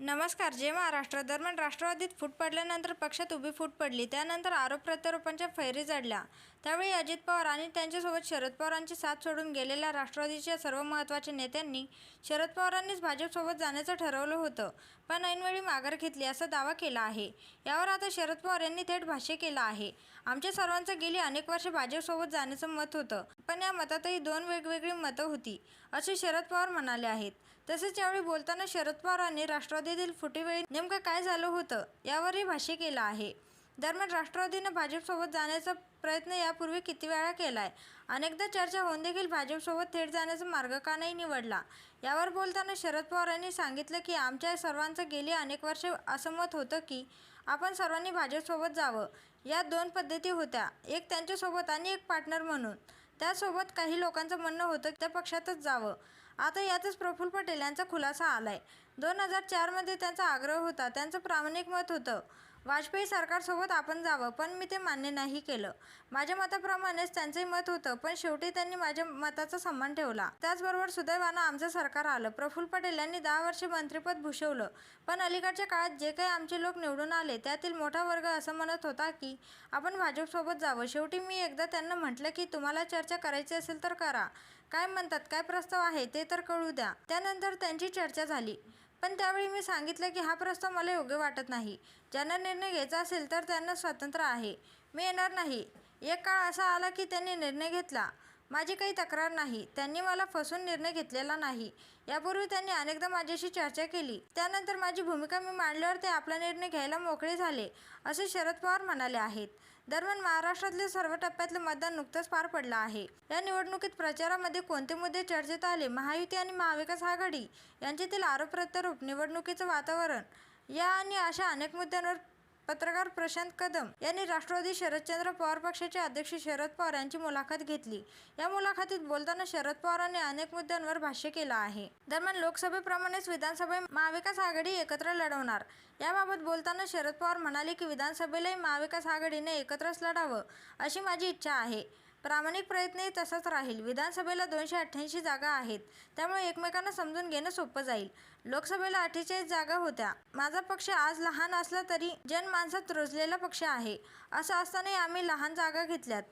नमस्कार जे महाराष्ट्र दरम्यान राष्ट्रवादीत फूट पडल्यानंतर पक्षात उभी फूट पडली त्यानंतर आरोप प्रत्यारोपांच्या फैरी जडल्या. त्यावेळी अजित पवार आणि त्यांच्यासोबत शरद पवारांची साथ सोडून गेलेल्या राष्ट्रवादीच्या सर्व महत्त्वाच्या नेत्यांनी शरद पवारांनीच भाजपसोबत जाण्याचं ठरवलं होतं पण ऐनवेळी माघार घेतली असा दावा केला आहे. यावर आता शरद पवार यांनी थेट भाष्य केलं आहे. आमच्या सर्वांचं गेली अनेक वर्षे भाजपसोबत जाण्याचं मत होतं. पण या मतातही दोन वेगवेगळी मतं होती असे शरद पवार म्हणाले आहेत. तसेच यावेळी बोलताना शरद पवारांनी राष्ट्रवादीतील फुटीवेळी नेमकं काय झालं होतं यावरही भाष्य केलं आहे. दरम्यान राष्ट्रवादीनं भाजपसोबत जाण्याचा प्रयत्न यापूर्वी किती वेळा केला आहे अनेकदा चर्चा होऊन देखील भाजपसोबत थेट जाण्याचा मार्ग का नाही निवडला? यावर बोलताना शरद पवारांनी सांगितलं की आमच्या सर्वांचं गेली अनेक वर्षे असं मत होतं की आपण सर्वांनी भाजपसोबत जावं. या दोन पद्धती होत्या एक त्यांच्यासोबत आणि एक पार्टनर म्हणून. त्यासोबत काही लोकांचं म्हणणं होतं त्या पक्षातच जावं. आता यातच प्रफुल्ल पटेल यांचा खुलासा आलाय. दोन हजार चारमध्ये त्यांचा आग्रह होता. त्यांचं प्रामाणिक मत होतं. वाजपेयी सरकारसोबत आपण जावं पण मी ते मान्य नाही केलं. माझ्या मताप्रमाणेच त्यांचंही मत होतं पण शेवटी त्यांनी माझ्या मताचा सन्मान ठेवला. त्याचबरोबर सुदैवानं आमचं सरकार आलं. प्रफुल्ल पटेल यांनी दहा वर्षे मंत्रिपद भूषवलं. पण अलीकडच्या काळात जे काही आमचे लोक निवडून आले त्यातील मोठा वर्ग असं म्हणत होता की आपण भाजपसोबत जावं. शेवटी मी एकदा त्यांना म्हटलं की तुम्हाला चर्चा करायची असेल तर करा. काय म्हणतात काय प्रस्ताव आहे ते तर कळू द्या. त्यानंतर त्यांची चर्चा झाली. पण त्यावेळी मी सांगितलं की हा प्रस्ताव मला योग्य वाटत नाही. ज्यांना निर्णय घ्यायचा असेल तर त्यांना स्वातंत्र्य आहे. मी येणार नाही. एक काळ असा आला की त्यांनी निर्णय घेतला. माझी काही तक्रार नाही. त्यांनी मला फसून निर्णय घेतलेला नाही. यापूर्वी त्यांनी अनेकदा माझ्याशी चर्चा केली. त्यानंतर माझी भूमिका मी मांडल्यावर ते आपला निर्णय घ्यायला मोकळे झाले असे शरद पवार म्हणाले आहेत. दरम्यान महाराष्ट्रातले सर्व टप्प्यातलं मतदान नुकतंच पार पडलं आहे. या निवडणुकीत प्रचारामध्ये कोणते मुद्दे चर्चेत आले? महायुती आणि महाविकास आघाडी यांच्यातील आरोप प्रत्यारोप निवडणुकीचं वातावरण या आणि अशा अनेक मुद्द्यांवर पत्रकार प्रशांत कदम यांनी राष्ट्रवादी शरदचंद्र पवार पक्षाचे अध्यक्ष शरद पवार यांची मुलाखत घेतली. या मुलाखतीत बोलताना शरद पवारांनी अनेक मुद्द्यांवर भाष्य केलं आहे. दरम्यान लोकसभेप्रमाणेच विधानसभे महाविकास आघाडी एकत्र लढवणार. याबाबत बोलताना शरद पवार म्हणाले की विधानसभेलाही महाविकास आघाडीने एकत्रच लढावं अशी माझी इच्छा आहे. प्रामाणिक प्रयत्नही तसाच राहील. विधानसभेला दोनशे अठ्ठ्याऐंशी जागा आहेत. त्यामुळे एकमेकांना समजून घेणं सोपं जाईल. लोकसभेला अठ्ठेचाळीस जागा होत्या. माझा पक्ष आज लहान असला तरी जनमानसात रुजलेला पक्ष आहे. असं असतानाही आम्ही लहान जागा घेतल्यात.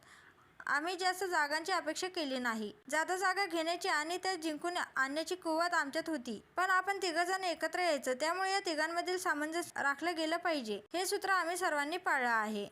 आम्ही जास्त जागांची अपेक्षा केली नाही. जादा जागा घेण्याची आणि त्या जिंकून आणण्याची कुवत आमच्यात होती. पण आपण तिघजण एकत्र यायचं. त्यामुळे या तिघांमधील सामंजस्य राखलं गेलं पाहिजे. हे सूत्र आम्ही सर्वांनी पाळलं आहे.